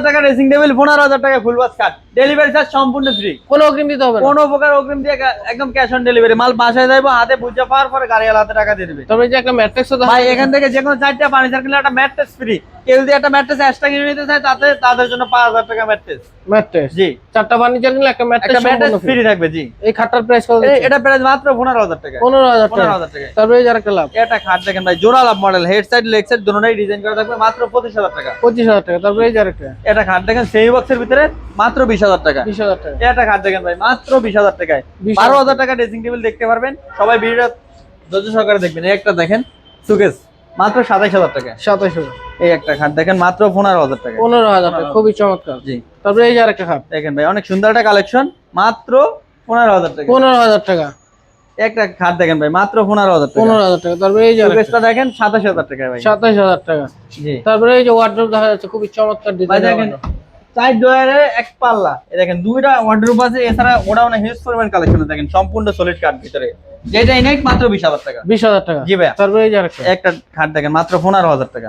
হাজার টাকা dressing table পনেরো হাজার টাকা ফুল বাস কাট ডেলিভারি চার্জ সম্পূর্ণ ফ্রি কোনো অগ্রিম দিতে হবে কোনো প্রকার অগ্রিম দিয়ে একদম ক্যাশ অন ডেলিভারি মাল বাসায় যাইবো হাতে বুঝে পাওয়ার পরে গাড়ি হাতে টাকা দিয়ে দেবে। তবে যে একটা ম্যাট্রেক্স ভাই এখান থেকে যে কোনো চারটা ফার্নিচার কিনলে একটা ম্যাট্রেক্স ফ্রি কেউ যদি একটা ম্যাট্রেস এক্সট্রা কিনে নিতে চায় তাতে তাদের জন্য পাঁচ হাজার টাকা ম্যাট্রেস ম্যাট্রিক্স জি। চারটা ফার্নিচার কিনলে একটা একটা ম্যাট্রেস ফ্রি থাকবে জি। এই খাটটার প্রাইস কত এটা প্রাইস মাত্র পনেরো হাজার টাকা। পনেরো হাজার পনেরো টাকা হাজার টাকা। তারপরে এই আরেকটা লাভ। এটা খাট দেখেন ভাই জোড়া love model head side leg side design করা থাকবে মাত্র পঁচিশ হাজার টাকা। পঁচিশ হাজার টাকা। তারপরে এই আরেকটা। এটা খাট দেখেন সেমি বক্সের ভিতরে মাত্র বিশ হাজার টাকা। বিশ হাজার টাকা। এটা খাট দেখেন ভাই মাত্র বিশ হাজার টাকায়। 20,000 বারো হাজার টাকা। ড্রেসিং টেবিল দেখতে পারবেন। সবাই ভিডিওটা ধৈর্য সহকারে দেখবেন। একটা দেখেন সুকেস মাত্র সাতাইশ হাজার টাকা সাতাশ হাজার। এই একটা খাট। দেখেন মাত্র পনেরো হাজার টাকা। পনেরো হাজার টাকা খুবই চমৎকার। জি। তারপরে এই যে আরেকটা খাট। দেখেন ভাই অনেক সুন্দর একটা কালেকশন। মাত্র পনেরো হাজার টাকা। পনেরো হাজার টাকা। একটা খাট দেখেন ভাই মাত্র পনেরো হাজার টাকা। পনেরো হাজার টাকা। তারপরে এই যে দেখেন সাতাশ হাজার টাকা ভাই। সাতাশ হাজার টাকা। জি। তারপরে এই যে ওয়ার্ড্রোব দেখা যাচ্ছে খুবই চমৎকার ভাই দেখেন চার ডয়ারে এক পাল্লা। এই দেখেন দুইটা ওয়ার্ডরোব আছে এছাড়া ওটা অনেক হিউজ পরিমাণ কালেকশন দেখেন সম্পূর্ণ সলিড কাঠ ভিতরে। যেটা মাত্র বিশ হাজার টাকা। বিশ হাজার টাকা। জি ভাইয়া। তারপরে এই আরেকটা। একটা খাট দেখেন মাত্র পনেরো হাজার টাকা।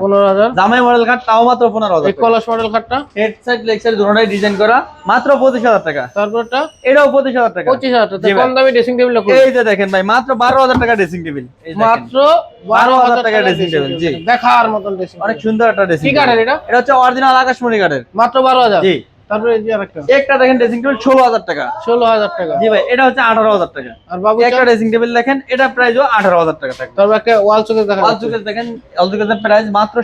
জামাই মডেল খাট তাও মাত্র এই কলস মডেল খাটটা হেড সাইড লেগ সাইড দুটোটাই ডিজাইন করা মাত্র পঁচিশ হাজার টাকা। তারপরটা এটাও পঁচিশ হাজার টাকা। পঁচিশ হাজার টাকা। কম দামি ড্রেসিং টেবিল এই যে দেখেন ভাই মাত্র বারো হাজার টাকা ড্রেসিং টেবিল মাত্র বারো বারো হাজার হাজার টাকা টাকা dressing table, জি। দেখার মতন ড্রেসিং অনেক সুন্দর একটা ড্রেসিং কি কাঠের এটা? এটা হচ্ছে অরিজিনাল আকাশমণি কাঠের মাত্র বারো হাজার। জি। তারপরে এই যে আরেকটা। একটা দেখেন ড্রেসিং টেবিল ষোলো হাজার টাকা। ষোলো হাজার টাকা। জি ভাই এটা হচ্ছে আঠারো হাজার টাকা। আর বাবু একটা ড্রেসিং টেবিল দেখেন এটা প্রাইসও আঠারো হাজার টাকা তারপর একটা ওয়াল। দেখেন চুকেসের প্রাইস মাত্র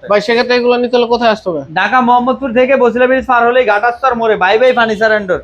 টাকা। ভাই সেক্ষেত্রে এগুলো নিতে হলে কোথায় আসতে হবে? ঢাকা মোহাম্মদপুর থেকে বসিলা ব্রিজ পার হলে ঘাটাস্তর মোড়ে বাই বাই ফার্নিচার এন্ডর